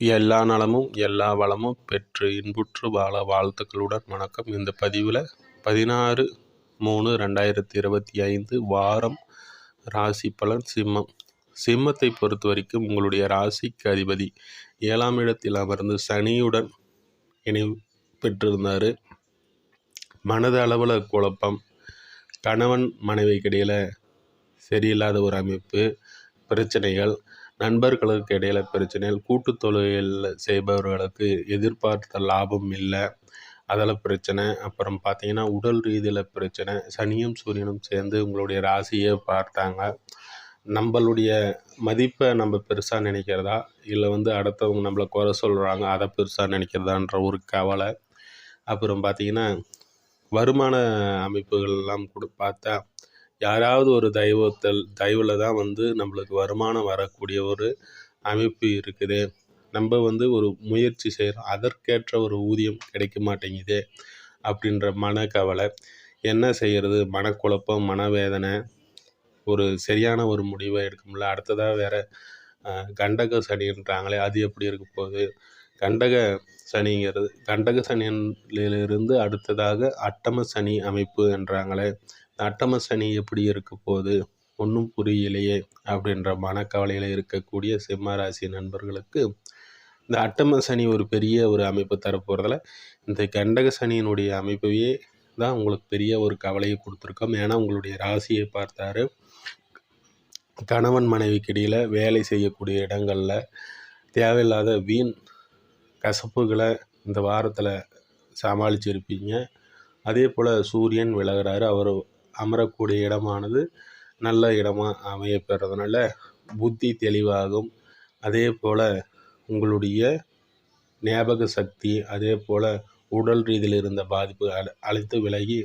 எல்லா நலமும் எல்லா வளமும் பெற்று இன்புற்று வாழ வாழ்த்துக்களுடன் வணக்கம். இந்த பதிவில் பதினாறு மூணு ரெண்டாயிரத்தி இருபத்தி ஐந்து வாரம் ராசி பலன் சிம்மம். சிம்மத்தை பொறுத்த வரைக்கும் உங்களுடைய ராசிக்கு அதிபதி ஏழாம் இடத்தில் அமர்ந்து சனியுடன் இணை பெற்றிருந்தார். மனது அளவில் குழப்பம். கணவன் மனைவிக்கிடையில் சரியில்லாத ஒரு அமைப்பு பிரச்சனைகள் நண்பர்களுக்கு இடையில பிரச்சனைகள் கூட்டு தொழில் செய்பவர்களுக்கு எதிர்பார்த்த லாபம் இல்லை. அதில் பிரச்சனை. அப்புறம் பார்த்தீங்கன்னா உடல் ரீதியில் பிரச்சனை. சனியும் சூரியனும் சேர்ந்து உங்களுடைய ராசியை பார்த்தாங்க. நம்மளுடைய மதிப்பை நம்ம பெருசாக நினைக்கிறதா? இல்லை வந்து அடுத்தவங்க நம்மளை குறை சொல்கிறாங்க அதை பெருசாக நினைக்கிறதான்ற ஒரு கவலை. அப்புறம் பார்த்திங்கன்னா வருமான அமைப்புகள்லாம் கூட பார்த்தா யாராவது ஒரு தெய்வத்தில் தெய்வில் தான் வந்து நம்மளுக்கு வருமானம் வரக்கூடிய ஒரு அமைப்பு இருக்குது. நம்ம வந்து ஒரு முயற்சி செய்கிறோம் அதற்கேற்ற ஒரு ஊதியம் கிடைக்க மாட்டேங்குது அப்படின்ற மனக்கவலை. என்ன செய்கிறது மனக்குழப்பம் மனவேதனை ஒரு சரியான ஒரு முடிவை எடுக்க முடியல அடுத்ததாக வேறு கண்டக சனின்றாங்களே அது எப்படி இருக்க போகுது? கண்டக சனிங்கிறது கண்டக சனியிலிருந்து அடுத்ததாக அட்டம சனி அமைப்பு என்றாங்களே அட்டம சனி எப்படி இருக்க போகுது? ஒன்றும் புரியலையே அப்படின்ற மனக்கவலையில் இருக்கக்கூடிய சிம்மராசி நண்பர்களுக்கு இந்த அட்டம சனி ஒரு பெரிய ஒரு அமைப்பு தரப்போகிறதில் இந்த கண்டக சனியினுடைய அமைப்பையே தான் உங்களுக்கு பெரிய ஒரு கவலையை கொடுத்துருக்கோம். ஏன்னா உங்களுடைய ராசியை பார்த்தாரு. கணவன் மனைவிக்கு இடையில் வேலை செய்யக்கூடிய இடங்களில் தேவையில்லாத வீண் கசப்புகளை இந்த வாரத்தில் சமாளிச்சிருப்பீங்க. அதே போல் சூரியன் விலகிறாரு. அவர் அமரக்கூடிய இடமானது நல்ல இடமாக அமையப்பெறதுனால புத்தி தெளிவாகும். அதே போல் உங்களுடைய ஞாபக சக்தி அதே போல் உடல் ரீதியில் இருந்த பாதிப்பு அழ அழைத்து விலகி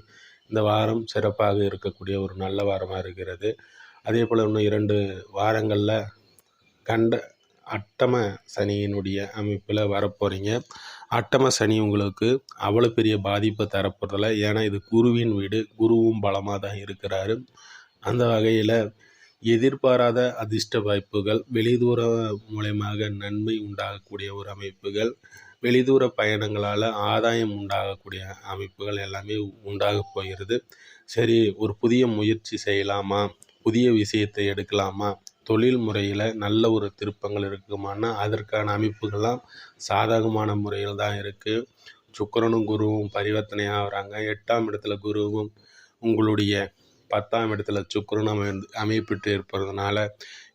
இந்த வாரம் சிறப்பாக இருக்கக்கூடிய ஒரு நல்ல வாரமாக இருக்கிறது. அதே போல் இன்னும் இரண்டு வாரங்களில் கண்ட அட்டம சனியினுடைய அமைப்பில் வரப்போகிறீங்க அட்டம சனி உங்களுக்கு அவ்வளோ பெரிய பாதிப்பை தரப்போகிறதில்ல ஏன்னா இது குருவின் வீடு. குருவும் பலமாக தான் இருக்கிறாரு. அந்த வகையில் எதிர்பாராத அதிர்ஷ்ட வாய்ப்புகள் வெளிதூர மூலயமாக நன்மை உண்டாகக்கூடிய ஒரு அமைப்புகள் வெளிதூர பயணங்களால் ஆதாயம் உண்டாகக்கூடிய அமைப்புகள் எல்லாமே உண்டாக போகிறது. சரி ஒரு புதிய முயற்சி செய்யலாமா? புதிய விஷயத்தை எடுக்கலாமா? தொழில் முறையில் நல்ல ஒரு திருப்பங்கள் இருக்குமானா அதற்கான அமைப்புகள்லாம் சாதகமான முறையில் தான் இருக்குது சுக்கரனும் குருவும் பரிவர்த்தனையாக ஆகிறாங்க. எட்டாம் இடத்துல குருவும் உங்களுடைய பத்தாம் இடத்துல சுக்கரன் அமை அமைப்பிட்டு இருப்பதுனால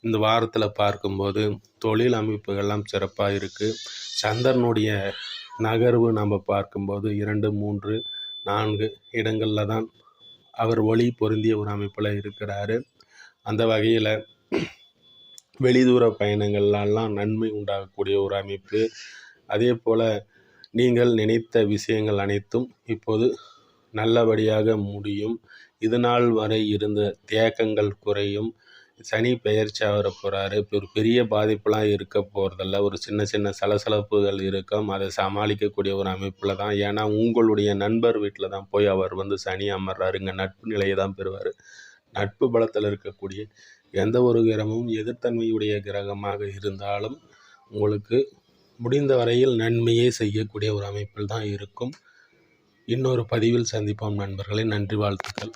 இந்த வாரத்தில் பார்க்கும்போது தொழில் அமைப்புகள்லாம் சிறப்பாக இருக்குது சந்திரனுடைய நகர்வு நம்ம பார்க்கும்போது இரண்டு மூன்று நான்கு இடங்களில் தான் அவர் ஒளி பொருந்திய ஒரு அமைப்பில் இருக்கிறாரு. அந்த வகையில் வெளிதூர பயணங்கள்லாம் நன்மை உண்டாகக்கூடிய ஒரு அமைப்பு. அதே போல் நீங்கள் நினைத்த விஷயங்கள் அனைத்தும் இப்போது நல்லபடியாக முடியும். இதுநாள் வரை இருந்த தேக்கங்கள் குறையும். சனி பெயர்ச்சி ஆகிற போகிறாரு ஒரு பெரிய பாதிப்புலாம் இருக்க போகிறதில்ல ஒரு சின்ன சின்ன சலசலப்புகள் இருக்கும். அதை சமாளிக்கக்கூடிய ஒரு அமைப்பில் தான். ஏன்னா உங்களுடைய நண்பர் வீட்டில் தான் போய் அவர் வந்து சனி அமர்றாரு. இங்கே நட்பு நிலையை தான் பெறுவார். நட்பு பலத்தில் இருக்கக்கூடிய எந்த ஒரு கிரகமும் எதிர்த்தன்மையுடைய கிரகமாக இருந்தாலும் உங்களுக்கு முடிந்த வரையில் நன்மையே செய்யக்கூடிய ஒரு அமைப்பில் தான் இருக்கும். இன்னொரு பதிவில் சந்திப்போம் நண்பர்களே. நன்றி வாழ்த்துக்கள்.